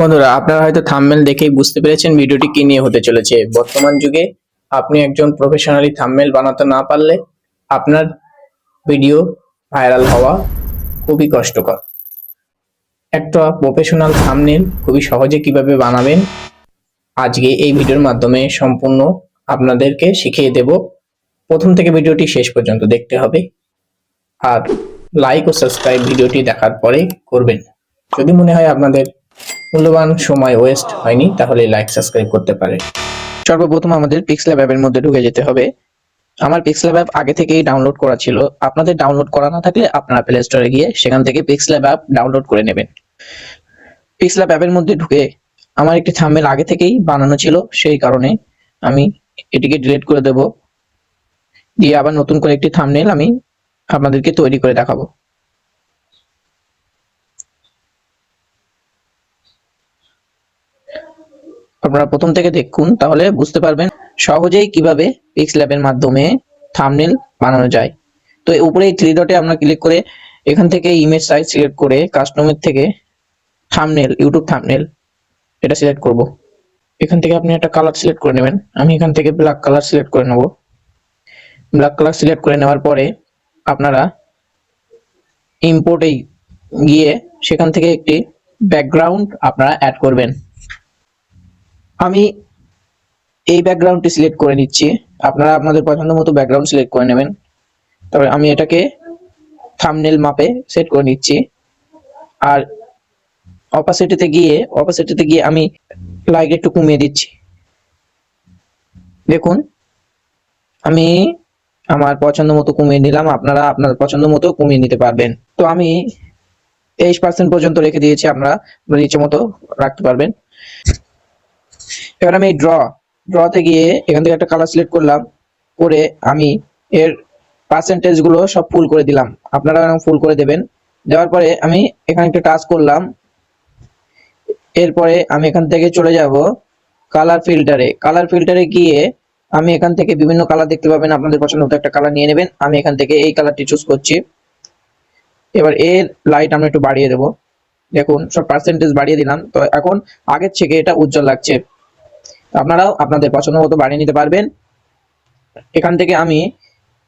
বন্ধুরা, আপনারা হয়তো থাম্বনেল দেখেই বুঝতে পেরেছেন ভিডিওটি কি নিয়ে হতে চলেছে। বর্তমান যুগে আপনি একজন প্রফেশনালি থাম্বনেল বানাতে না পারলে আপনার ভিডিও ভাইরাল হওয়া খুবই কষ্টকর। একটা প্রফেশনাল থাম্বনেল খুবই সহজে কীভাবে বানাবেন, আজকে এই ভিডিওর মাধ্যমে সম্পূর্ণ আপনাদেরকে শিখিয়ে দেব। প্রথম থেকে ভিডিওটি শেষ পর্যন্ত দেখতে হবে। আর লাইক ও সাবস্ক্রাইব ভিডিওটি দেখার পরে করবেন। যদি মনে হয় আপনাদের মূল্যবান সময় ওয়েস্ট হয়নি, তাহলে লাইক সাবস্ক্রাইব করতে পারে। সর্বপ্রথম আমাদের পিক্সেল অ্যাপের মধ্যে ঢুকে যেতে হবে। আমার পিক্সেল অ্যাপ আগে থেকেই ডাউনলোড করা ছিল। আপনাদের ডাউনলোড করা না থাকলে আপনারা প্লে স্টোরে গিয়ে সেখান থেকে পিক্সেল অ্যাপ ডাউনলোড করে নেবেন। পিক্সেল অ্যাপের মধ্যে ঢুকে আমার একটি থাম্বনেল আগে থেকেই বানানো ছিল, সেই কারণে আমি এটিকে ডিলিট করে দেব। দিয়ে আবার নতুন করে একটি থাম্বনেল আমি আপনাদেরকে তৈরি করে দেখাবো। আপনারা প্রথম থেকে দেখুন, তাহলে বুঝতে পারবেন সহজেই কীভাবে পিক্স ল্যাবের মাধ্যমে থামনেল বানানো যায়। তো উপরে এই থ্রি ডটে আমরা ক্লিক করে এখান থেকে ইমেজ সাইজ সিলেক্ট করে কাস্টমের থেকে থামনেল ইউটিউব থামনেল এটা সিলেক্ট করব। এখান থেকে আপনি একটা কালার সিলেক্ট করে নেবেন। আমি এখান থেকে ব্ল্যাক কালার সিলেক্ট করে নেব। ব্ল্যাক কালার সিলেক্ট করে নেওয়ার পরে আপনারা ইম্পোর্টে গিয়ে সেখান থেকে একটি ব্যাকগ্রাউন্ড আপনারা অ্যাড করবেন। আমি এই ব্যাকগ্রাউন্ডটি সিলেক্ট করে নিচ্ছি। আপনারা আপনাদের পছন্দ মতো ব্যাকগ্রাউন্ড সিলেক্ট করে নেবেন। তবে আমি এটাকে থামনেল মাপে সেট করে নিচ্ছি। আর অপাসিটিতে গিয়ে অপাসিটিতে গিয়ে আমি লাইট একটু কমিয়ে দিচ্ছি। দেখুন, আমি আমার পছন্দ মতো কমিয়ে নিলাম। আপনারা আপনার পছন্দ মতো কমিয়ে নিতে পারবেন। তো আমি তেইশ পার্সেন্ট পর্যন্ত রেখে দিয়েছি। আপনারা নিচে মতো রাখতে পারবেন। এবার আমি ড্র ড্রতে গিয়ে এখান থেকে একটা কালার সিলেক্ট করলাম, করে আমি এর পার্সেন্টেজগুলো সব ফুল করে দিলাম। আপনারা ফুল করে দেবেন। দেওয়ার পরে আমি এখানে একটা টাচ করলাম। এরপরে আমি এখান থেকে চলে যাব কালার ফিল্টারে কালার ফিল্টারে গিয়ে আমি এখান থেকে বিভিন্ন কালার দেখতে পাবেন। আপনাদের পছন্দ মতো একটা কালার নিয়ে নেবেন। আমি এখান থেকে এই কালারটি চুজ করছি। এবার এর লাইট আমরা একটু বাড়িয়ে দেবো। দেখুন, সব পার্সেন্টেজ বাড়িয়ে দিলাম। তো এখন আগের থেকে এটা উজ্জ্বল লাগছে। আপনারাও আপনাদের পছন্দ মতো বানিয়ে নিতে পারবেন। এখান থেকে আমি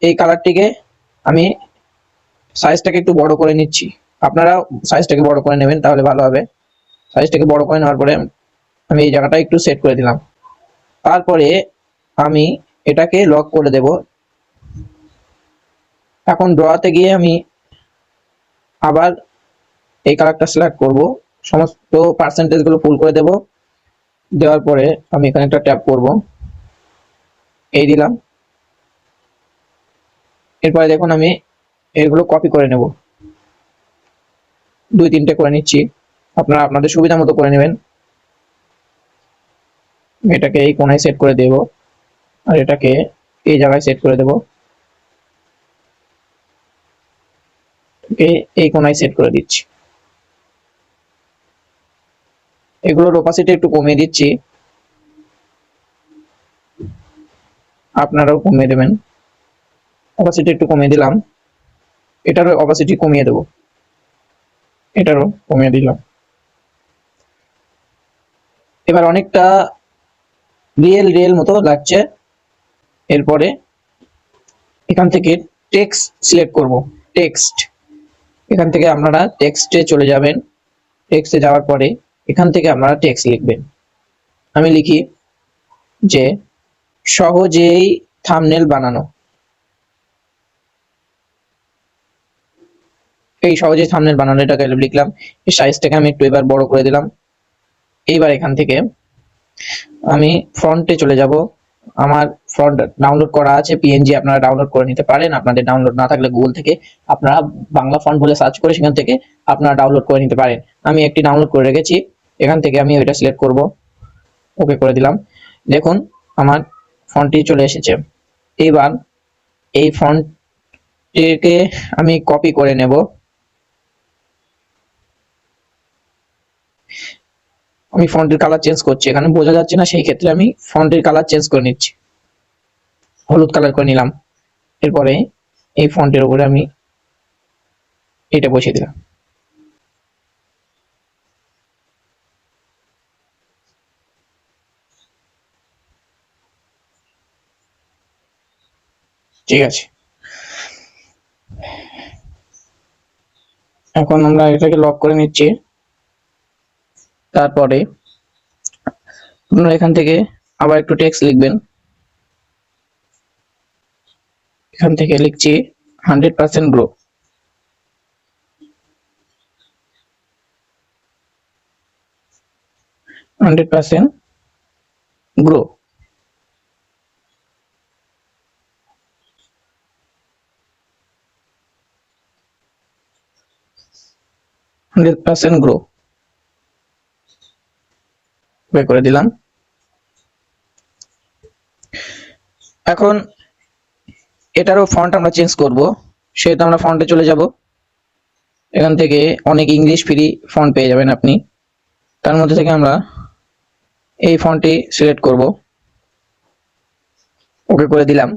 এই কালারটিকে আমি সাইজটাকে একটু বড় করে নিচ্ছি। আপনারাও সাইজটাকে বড় করে নেবেন, তাহলে ভালো হবে। সাইজটাকে বড় করে নেওয়ার পরে আমি এই জায়গাটা একটু সেট করে দিলাম। তারপরে আমি এটাকে লক করে দেব। এখন ড্রতে গিয়ে আমি আবার এই কালারটা সিলেক্ট করব। সমস্ত পার্সেন্টেজগুলো ফুল করে দেব। দেওয়ার পরে আমি এখানে একটা ট্যাপ করব। এই দিলাম। এরপরে দেখুন আমি এগুলো কপি করে নেব। দুই, তিনটে করে নিচ্ছি। আপনারা আপনাদের সুবিধা মতো করে নেবেন। এটাকে এই কোনায় সেট করে দেব আর এটাকে এই জায়গায় সেট করে দেব। এই কোনায় সেট করে দিচ্ছি। এগুলোর ওপাসিটি একটু কমিয়ে দিচ্ছি। আপনারাও কমিয়ে দেবেন। অপাসিটি একটু কমিয়ে দিলাম। এটারও অপাসিটি কমিয়ে দেব। এটারও কমিয়ে দিলাম। এবার অনেকটা রিয়েল রিয়েল মতো লাগছে। এরপরে এখান থেকে টেক্সট সিলেক্ট করব। টেক্সট এখান থেকে আপনারা টেক্সটে চলে যাবেন। টেক্সটে যাওয়ার পরে এখান থেকে আপনারা টেক্সট লিখবেন। আমি লিখি যে, সহজেই থামনেল বানানো। এই সহজেই থামনেল বানানো এটাকে লিখলাম। এই সাইজটাকে আমি একটু এবার বড় করে দিলাম। এইবার এখান থেকে আমি ফ্রন্টে চলে যাব। আমার ফ্রন্ট ডাউনলোড করা আছে পিএনজি আপনারা ডাউনলোড করে নিতে পারেন। আপনাদের ডাউনলোড না থাকলে গুগল থেকে আপনারা বাংলা ফন্ট বলে সার্চ করে সেখান থেকে আপনারা ডাউনলোড করে নিতে পারেন। আমি একটি ডাউনলোড করে রেখেছি। এখান থেকে আমি ওইটা সিলেক্ট করব। ওকে করে দিলাম। দেখুন, আমার ফন্টটি চলে এসেছে। এইবার এই ফন্টটিকে আমি কপি করে নেব। আমি ফন্টের কালার চেঞ্জ করছি। এখানে বোঝা যাচ্ছে না, সেই ক্ষেত্রে আমি ফন্টের কালার চেঞ্জ করে নিচ্ছি। হলুদ কালার করে নিলাম। এরপরে এই ফন্টের উপরে আমি এটা বসিয়ে দিলাম। ঠিক আছে। এখন আমরা এটাকে লক করে নিচ্ছি। তারপরে আপনারা এখান থেকে আবার একটু টেক্সট লিখবেন। এখান থেকে লিখছি hundred percent grow hundred percent grow hundred percent grow. বের করে দিলাম। এখন এটারও ফন্ট আমরা চেঞ্জ করব। সেহেতু আমরা ফন্টে চলে যাব। এখান থেকে অনেক ইংলিশ ফ্রি ফন্ট পেয়ে যাবেন আপনি। তার মধ্যে থেকে আমরা এই ফন্টটি সিলেক্ট করব। ওকে করে দিলাম।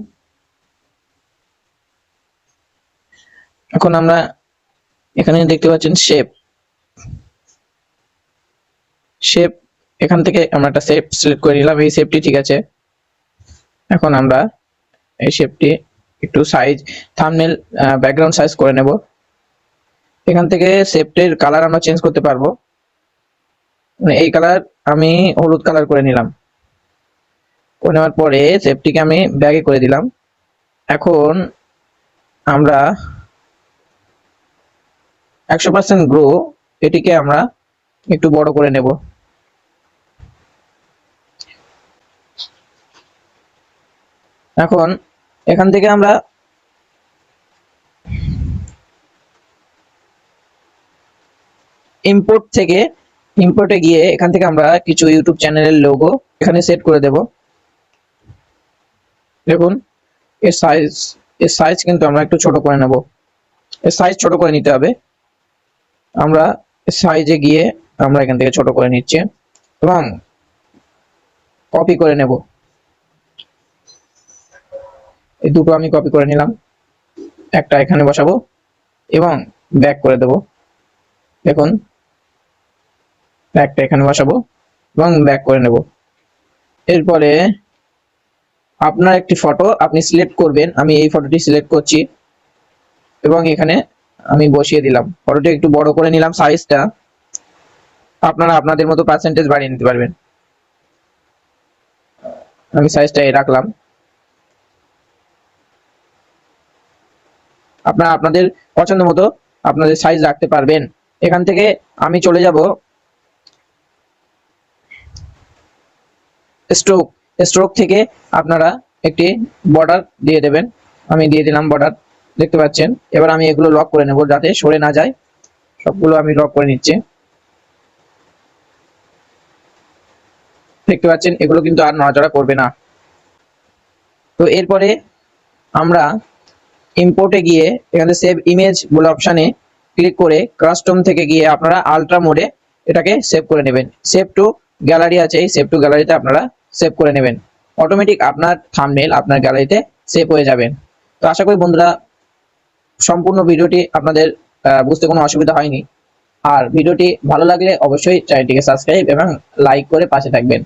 এখন আমরা এখানে দেখতে পাচ্ছেন শেপ শেপ এখান থেকে আমরা একটা শেপ সিলেক্ট করে নিলাম, এই শেপটি ঠিক আছে। এখন আমরা এই শেপটি একটু সাইজ থাম্বনেল ব্যাকগ্রাউন্ড সাইজ করে নেব। এখান থেকে শেপটির কালার আমরা চেঞ্জ করতে পারব। মানে এই কালার আমি হলুদ কালার করে নিলাম। করে নেওয়ার পরে শেপটিকে আমি ব্যাগে করে দিলাম। এখন আমরা একশো পার্সেন্ট গ্রো এটিকে আমরা একটু বড় করে নেব। এখন এখান থেকে আমরা ইম্পোর্ট থেকে ইম্পোর্টে গিয়ে এখান থেকে আমরা কিছু ইউটিউব চ্যানেলের লোগো এখানে সেট করে দেব। দেখুন, এর সাইজ এর সাইজ কিন্তু আমরা একটু ছোট করে নেব। এর সাইজ ছোট করে নিতে হবে। আমরা সাইজে গিয়ে আমরা এখান থেকে ছোট করে নিচ্ছি। এবং কপি করে নেব। এই দুটো আমি কপি করে নিলাম। একটা এখানে বসাবো এবং ব্যাক করে দেব। দেখুন ব্যাকটা এখানে বসাবো এবং ব্যাক করে নেব। এরপরে আপনার একটি ফটো আপনি সিলেক্ট করবেন। আমি এই ফটোটি সিলেক্ট করছি এবং এখানে আমি বসিয়ে দিলাম। ফটোটি একটু বড় করে নিলাম সাইজটা আপনারা আপনাদের মতো পার্সেন্টেজ বাড়িয়ে নিতে পারবেন। আমি সাইজটা রাখলাম। আপনারা আপনাদের পছন্দ মতো আপনাদের সাইজ রাখতে পারবেন। এখান থেকে আমি চলে যাব। স্ট্রোক স্ট্রোক থেকে আপনারা একটি বর্ডার দিয়ে দেবেন। আমি দিয়ে দিলাম বর্ডার দেখতে পাচ্ছেন? এবার আমি এগুলো লক করে নেব যাতে সরে না যায়। সবগুলো আমি লক করে নিচ্ছি। দেখতে পাচ্ছেন, এগুলো কিন্তু আর নড়াচড়া করবে না। তো এরপরে আমরা ইম্পোর্টে গিয়ে এখানে সেভ ইমেজ বলে অপশানে ক্লিক করে কাস্টম থেকে গিয়ে আপনারা আলট্রা মোডে এটাকে সেভ করে নেবেন। সেভ টু গ্যালারি আছে, এই সেভ টু গ্যালারিতে আপনারা সেভ করে নেবেন। অটোমেটিক আপনার থাম্বনেল আপনার গ্যালারিতে সেভ হয়ে যাবেন তো আশা করি বন্ধুরা, সম্পূর্ণ ভিডিওটি আপনাদের বুঝতে কোনো অসুবিধা হয়নি। আর ভিডিওটি ভালো লাগলে অবশ্যই চ্যানেলটিকে সাবস্ক্রাইব এবং লাইক করে পাশে থাকবেন।